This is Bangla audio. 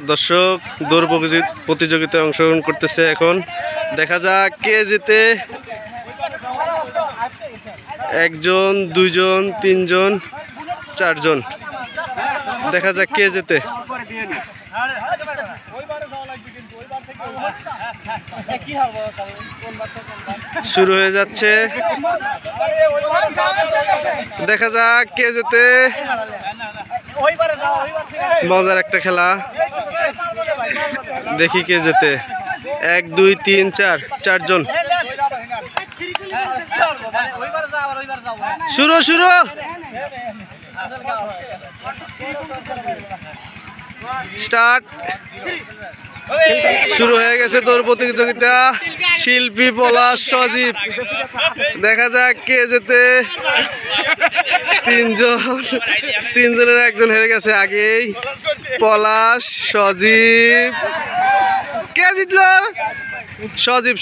দর্শক, দৌড় প্রতিযোগি- প্রতিযোগিতায় অংশগ্রহণ করতেছে এখন। দেখা যাক কে জিতে। একজন, দুইজন, তিনজন, চারজন। দেখা যাক কে যেতে শুরু হয়ে যাচ্ছে। দেখা যাক কে যেতে মজার একটা খেলা। দেখি কে যেতে এক, দুই, তিন, চার, চারজন। শুরু শুরু। স্টার্ট। শুরু হয়ে গেছে তোর প্রতিযোগিতা। শিল্পী পলাশ সজীব। দেখা যাক কে যেতে তিনজন, তিনজনের একজন হেরে গেছে আগেই। পলাশ সজীব। কে জিতল? সজীব